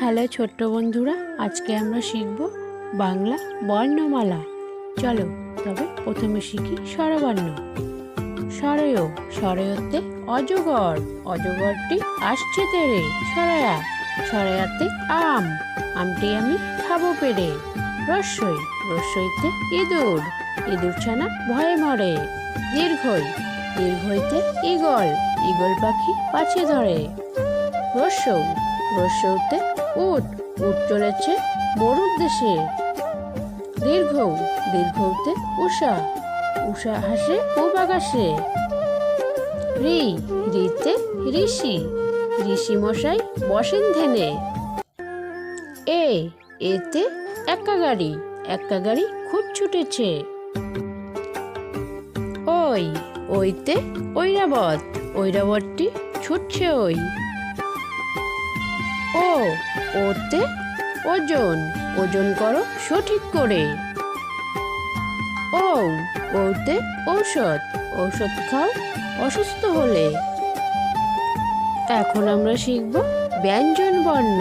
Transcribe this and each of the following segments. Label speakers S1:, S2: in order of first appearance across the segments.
S1: Hello ছোট্ট বন্ধুরা, আজকে আমরা শিখব বাংলা বর্ণমালা। চলো তবে প্রথমে শিখি স্বরবর্ণ। সরয় সরয়তে অজগর। অজগরটি আসছে তেরে সরায়া সরায়াতে আম। আমটি আমি খাব পেরে। রস্যই, রস্যইতে ইঁদুর। ইঁদুর ছানা ভয়ে মরে। দীর্ঘই, দীর্ঘইতে ঈগল। ঈগল পাখি পাছে ধরে। রস্যৌ রস্যৌতে উট উট চলেছে মরুর দেশে। দীর্ঘ, দীর্ঘতে উষা উষা হাসে পূব আকাশে রি, রিতে ঋষি ঋষি মশাই বসেন ধ্যানে। এ, এতে একা গাড়ি একা গাড়ি খুব ছুটেছে। ওই, ওইতে ঐরাবত, ঐরাবতটি ছুটছে ওই। ও, ওতে ওজন ওজন করো সঠিক করে। ও, ওতে ঔষধ ঔষধ খাও অসুস্থ হলে। এখন আমরা শিখব ব্যঞ্জন বর্ণ।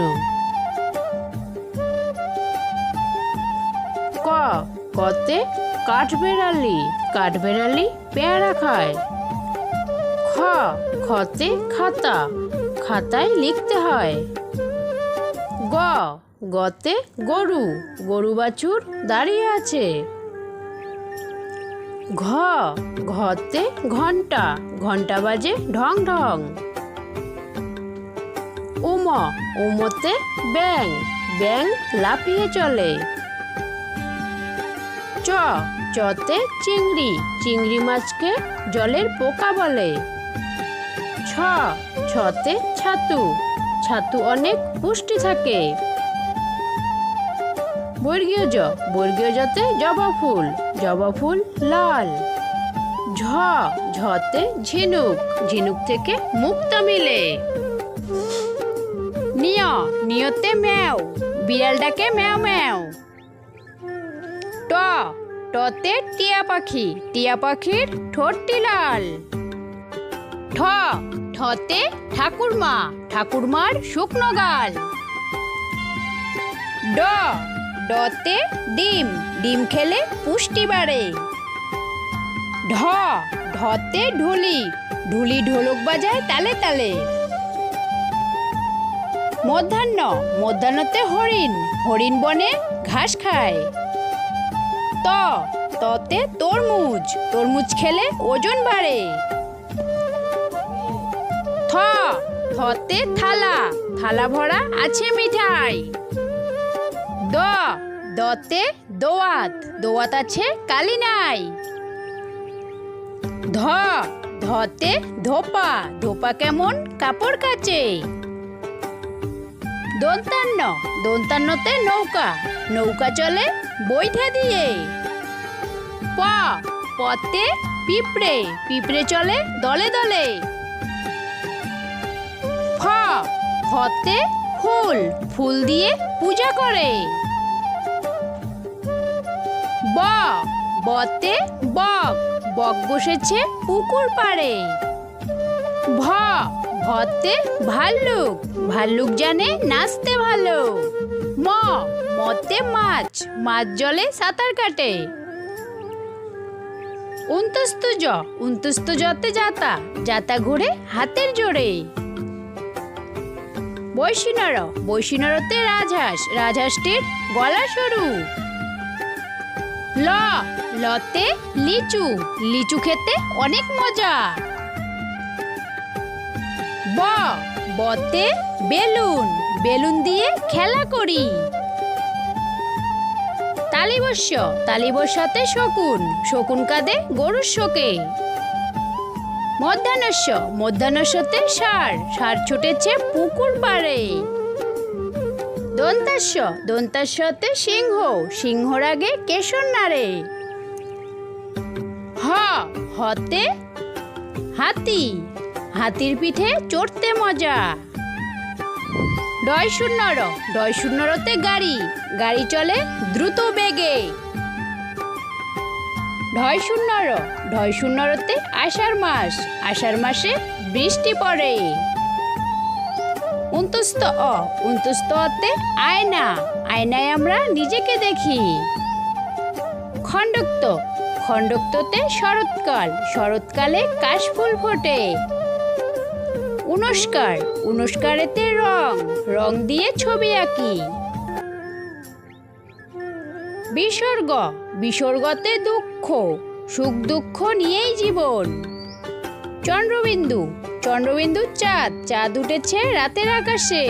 S1: ক, কতে কাঠবেড়ালি কাঠবেড়ালি পেয়ারা খায়। খ, খতে খাতা, খাতায় লিখতে হয়। গ। গতে গরু গরু বাছুর দাঁড়িয়ে আছে। ঘ। ঘতে ঘণ্টা ঘণ্টা বাজে ঢং ঢং। উম। উমতে ব্যাং ব্যাং লাফিয়ে চলে। চ। চতে চিংড়ি চিংড়ি মাছকে জলের পোকা বলে। ছ। ছতে ছাতু ছাতু অনেক পুষ্টি থাকে। বর্গীয় জ বর্গীয় জতে জবা ফুল জবা ফুল লাল। ঝ, ঝতে ঝিনুক ঝিনুক থেকে মুক্তা মিলে। নিয় নিয়তে ম্যাও বিড়াল ডাকে ম্যাও ম্যাও। ট, টতে টিয়া পাখি, টিয়া পাখির ঠোঁটটি লাল। ঠতে ঠাকুরমা, ঠাকুরমার শুকনো গাল ড, ডতে ডিম ডিম খেলে পুষ্টি বাড়ে। ঢ, ঢতে ঢুলি ঢুলি ঢোলক বাজায় তালে তালে। মধ্যাহ্ন, মধ্যাহ্নতে হরিণ হরিণ বনে ঘাস খায়। ত, ততে তরমুজ তরমুজ খেলে ওজন বাড়ে। থতে থালা। থালা ভরা আছে মিঠাই। দ, দতে দোয়াত। দোয়াত আছে কালি নাই ধ, ধতে ধোপা। ধোপা কেমন? কাপড় কাচে। দন্তান্ন, দন্তান্নতে নৌকা। নৌকা চলে বৈঠা দিয়ে। প পতে পিঁপড়ে। পিঁপড়ে চলে দলে দলে। ফতে ফুল ফুল দিয়ে পূজা করে। ব, বতে বক বক বসেছে পুকুর পাড়ে। ভ, ভতে ভাল্লুক ভাল্লুক জানে নাচতে ভালো। ম, মতে মাছ মাছ জলে সাঁতার কাটে। উন্তস্ত জ, উন্তস্ত জতে যাতা যাতা ঘুরে হাতের জোরে। বৈশিনর বৈশিনরতে রাজহাঁস, রাজহাঁসটির গলা সরু। ল, লতে লিচু। লিচু খেতে অনেক মজা। ব, বতে বেলুন। বেলুন দিয়ে খেলা করি। তালিবস্য, তালিবস্যতে শকুন। শকুন কাঁদে গরুর শোকে। মধ্যাহ্নস্য। মধ্যাহ্নস্যতে সার। সার ছুটেছে পুকুর পাড়ে। দন্তাস্য। দন্তাস্যতে সিংহ। সিংহর আগে কেশর নাড়ে। হ। হতে হাতি। হাতির পিঠে চড়তে মজা। ডয় শূন্য র ডয় শূন্য রতে গাড়ি। গাড়ি চলে দ্রুত বেগে। ঢয় শূন্যর ঢয় শূন্য রতে আষাঢ় মাস, আষাঢ় মাসে বৃষ্টি পড়ে অন্তস্থ অ অন্তস্থ অতে আয়না, আয়নায় আমরা নিজেকে দেখি। খণ্ডক্ত, খণ্ডক্ততে শরৎকাল, শরৎকালে কাশফুল ফোটে। উনস্কার, উনস্কারেতে রং রং দিয়ে ছবি আঁকি। বিসর্গ। বিসর্গতে দুঃখ সুখ দুঃখ নিয়েই জীবন। চন্দ্রবিন্দু চন্দ্রবিন্দু চাঁদ চাঁদ উঠেছে রাতের আকাশে।